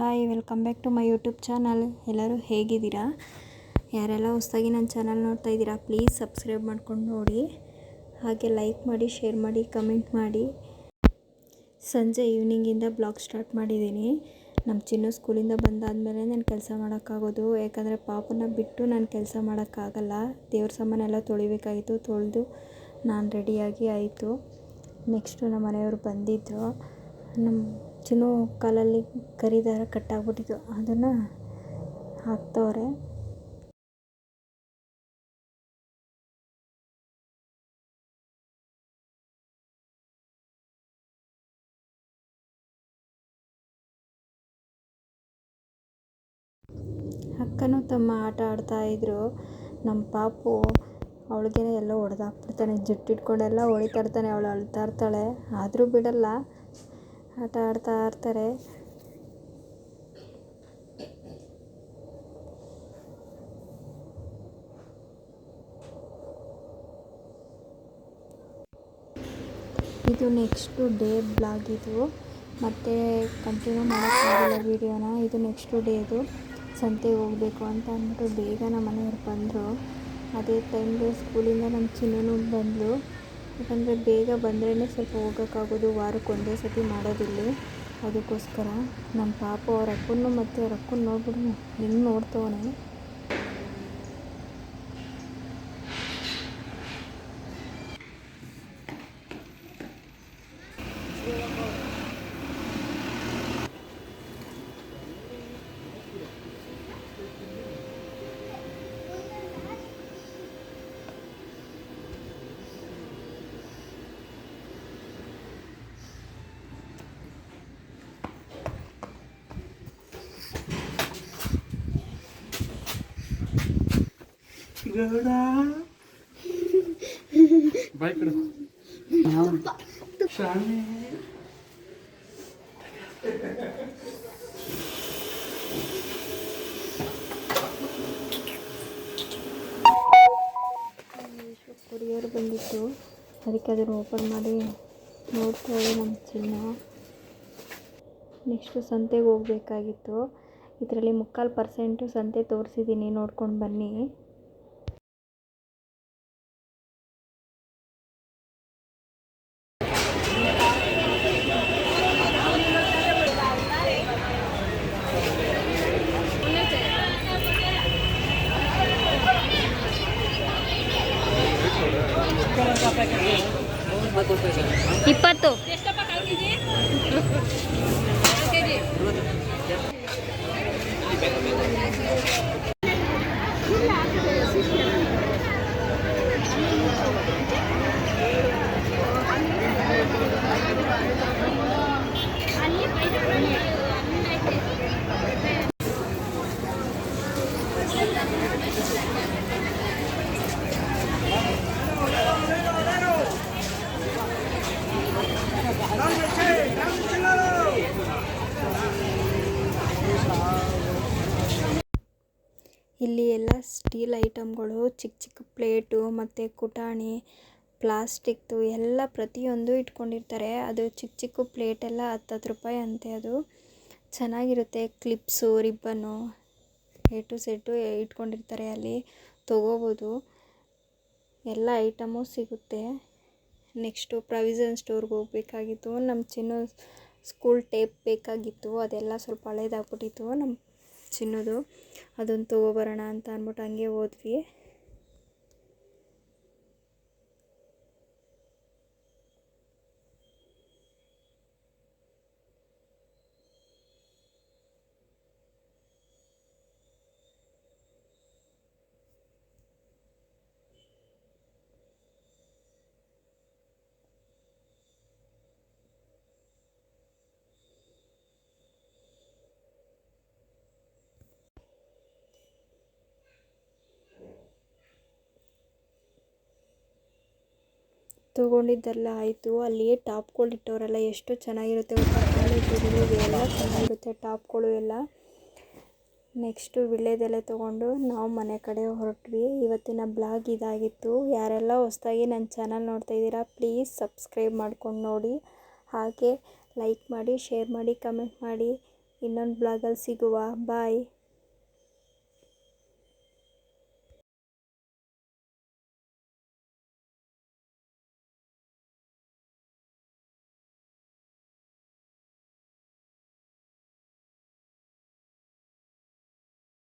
Hi welcome back to my YouTube channel ಎಲ್ಲರೂ ಹೇಗಿದ್ದೀರಾ? ಯಾರೆಲ್ಲ ಹೊಸದಾಗಿ ನನ್ನ ಚಾನಲ್ ನೋಡ್ತಾ ಇದ್ದೀರಾ ಪ್ಲೀಸ್ ಸಬ್ಸ್ಕ್ರೈಬ್ ಮಾಡ್ಕೊಂಡು ನೋಡಿ. ಹಾಗೆ ಲೈಕ್ ಮಾಡಿ ಶೇರ್ ಮಾಡಿ ಕಮೆಂಟ್ ಮಾಡಿ. ಸಂಜೆ ಈವ್ನಿಂಗಿಂದ ಬ್ಲಾಗ್ ಸ್ಟಾರ್ಟ್ ಮಾಡಿದ್ದೀನಿ. ನಮ್ಮ ಚಿನ್ನ ಸ್ಕೂಲಿಂದ ಬಂದಾದಮೇಲೆ ನಾನು ಕೆಲಸ ಮಾಡೋಕ್ಕಾಗೋದು. ಯಾಕಂದರೆ ಪಾಪನ ಬಿಟ್ಟು ನಾನು ಕೆಲಸ ಮಾಡೋಕ್ಕಾಗಲ್ಲ. ದೇವ್ರ ಸಾಮಾನೆಲ್ಲ ತೊಳಿಬೇಕಾಗಿತ್ತು, ತೊಳೆದು ನಾನು ರೆಡಿಯಾಗಿ ಆಯಿತು. ನೆಕ್ಸ್ಟು ನಮ್ಮ ಮನೆಯವರು ಬಂದಿದ್ದರು ನಮ್ಮ ಚಿನ್ನು ಕಾಲಲ್ಲಿ ಕರಿ ದಾರ ಕಟ್ಟಾಗ್ಬಿಟ್ಟಿತ್ತು ಅದನ್ನು ಹಾಕ್ತವ್ರೆ. ಅಕ್ಕನೂ ತಮ್ಮ ಆಟ ಆಡ್ತಾ ಇದ್ರು. ನಮ್ಮ ಪಾಪು ಅವಳಿಗೆ ಎಲ್ಲ ಹೊಡೆದಾಕ್ಬಿಡ್ತಾನೆ. ಜುಟ್ಟಿಟ್ಕೊಂಡೆಲ್ಲ ಹೊಡಿತಾ ಇರ್ತಾನೆ. ಅವಳು ಅಳ್ತಾ ಇರ್ತಾಳೆ. ಆದರೂ ಬಿಡಲ್ಲ. ಆಟ ಆಡ್ತಾ ಇರ್ತಾರೆ ಇದು ನೆಕ್ಸ್ಟು ಡೇ ಬ್ಲಾಗ್ ಇದು. ಮತ್ತೆ ಕಂಟಿನ್ಯೂ ಮಾಡೋಕ್ಕಾಗಲ್ಲ ವೀಡಿಯೋನ ಇದು ನೆಕ್ಸ್ಟು ಡೇದು ಸಂತೆಗೆ ಹೋಗಬೇಕು ಅಂತ ಅಂದ್ಬಿಟ್ಟು ಬೇಗ ನಮ್ಮ ಮನೆಯವ್ರು ಬಂದರು. ಅದೇ ಟೈಮ್ಗೆ ಸ್ಕೂಲಿಂದ ನಮ್ಮ ಚಿನ್ನೂ ಬಂದಳು ಯಾಕಂದರೆ ಬೇಗ ಬಂದ್ರೇ ಸ್ವಲ್ಪ ಹೋಗೋಕ್ಕಾಗೋದು ವಾರಕ್ಕೆ ಒಂದೇ ಸತಿ ಮಾಡೋದಿಲ್ಲಿ. ಅದಕ್ಕೋಸ್ಕರ ನಮ್ಮ ಪಾಪ ಅವ್ರ ಅಪ್ಪನ್ನು ಮತ್ತು ಅವ್ರ ಅಕ್ಕನ ನೋಡ್ಬಿಟ್ಟು ಹೆಂಗೆ ನೋಡ್ತವನೆ? ಬಾಯ್ ಶಾಮಿ ಕೊರಿಯರ್ ಬಂದಿತ್ತು. ಅದಕ್ಕೆ ಅದನ್ನು ಓಪನ್ ಮಾಡಿ ನೋಡ್ತಾಳೆ ನಮ್ಮ ಚಿನ್ನ. ನೆಕ್ಸ್ಟು ಸಂತೆಗೆ ಹೋಗಬೇಕಾಗಿತ್ತು. ಇದರಲ್ಲಿ ಮುಕ್ಕಾಲು ಪರ್ಸೆಂಟು ಸಂತೆ ತೋರಿಸಿದ್ದೀನಿ, ನೋಡ್ಕೊಂಡು ಬನ್ನಿ. ಇಪ್ಪತ್ತು ಇಲ್ಲಿ ಸ್ಟೀಲ್ ಐಟಮ್ಗಳು ಚಿಕ್ಕ ಚಿಕ್ಕ ಪ್ಲೇಟು ಮತ್ತು ಕುಟಾಣಿ ಪ್ಲಾಸ್ಟಿಕ್ದು ಎಲ್ಲ ಪ್ರತಿಯೊಂದು ಇಟ್ಕೊಂಡಿರ್ತಾರೆ. ಅದು ಚಿಕ್ಕ ಚಿಕ್ಕ ಪ್ಲೇಟೆಲ್ಲ ಹತ್ತತ್ತು ರೂಪಾಯಿ ಅಂತೆ ಅದು. ಚೆನ್ನಾಗಿರುತ್ತೆ. Clips ribbon A to set ಇಟ್ಕೊಂಡಿರ್ತಾರೆ ಅಲ್ಲಿ. ತೊಗೋಬೋದು. ಎಲ್ಲ ಐಟಮು ಸಿಗುತ್ತೆ. ನೆಕ್ಸ್ಟು ಪ್ರಾವಿಷನ್ ಸ್ಟೋರ್ಗೆ ಹೋಗ್ಬೇಕಾಗಿತ್ತು. ನಮ್ಮ ಚಿನ್ನ ಸ್ಕೂಲ್ ಟೇಪ್ ಬೇಕಾಗಿತ್ತು. ಅದೆಲ್ಲ ಸ್ವಲ್ಪ ಹಳೇದಾಗ್ಬಿಟ್ಟಿತ್ತು. ನಮ್ಮ ಚಿನ್ನೋದು ಅದನ್ನು ತೊಗೊಬರೋಣ ಅಂತ ಅಂದ್ಬಿಟ್ಟು ಹಂಗೆ ಹೋದ್ವಿ. ತೊಗೊಂಡಿದ್ದೆಲ್ಲ ಆಯಿತು. ಅಲ್ಲಿ ಟಾಪ್ಗಳು ಇಟ್ಟವರೆಲ್ಲ ಎಷ್ಟು ಚೆನ್ನಾಗಿರುತ್ತೆ. ಎಲ್ಲ ಚೆನ್ನಾಗಿರುತ್ತೆ, ಟಾಪ್ಗಳು ಎಲ್ಲ. ನೆಕ್ಸ್ಟು ವಿಳ್ಯದೆಲೆ ತೊಗೊಂಡು ನಾವು ಮನೆ ಕಡೆ ಹೊರಟ್ವಿ. ಇವತ್ತಿನ ಬ್ಲಾಗ್ ಇದಾಗಿತ್ತು. ಯಾರೆಲ್ಲ ಹೊಸ್ದಾಗಿ ನನ್ನ ಚಾನಲ್ ನೋಡ್ತಾ ಇದ್ದೀರಾ, ಪ್ಲೀಸ್ ಸಬ್ಸ್ಕ್ರೈಬ್ ಮಾಡ್ಕೊಂಡು ನೋಡಿ. ಹಾಗೆ ಲೈಕ್ ಮಾಡಿ, ಶೇರ್ ಮಾಡಿ, ಕಮೆಂಟ್ ಮಾಡಿ. ಇನ್ನೊಂದು ಬ್ಲಾಗಲ್ಲಿ ಸಿಗುವ. ಬಾಯ್.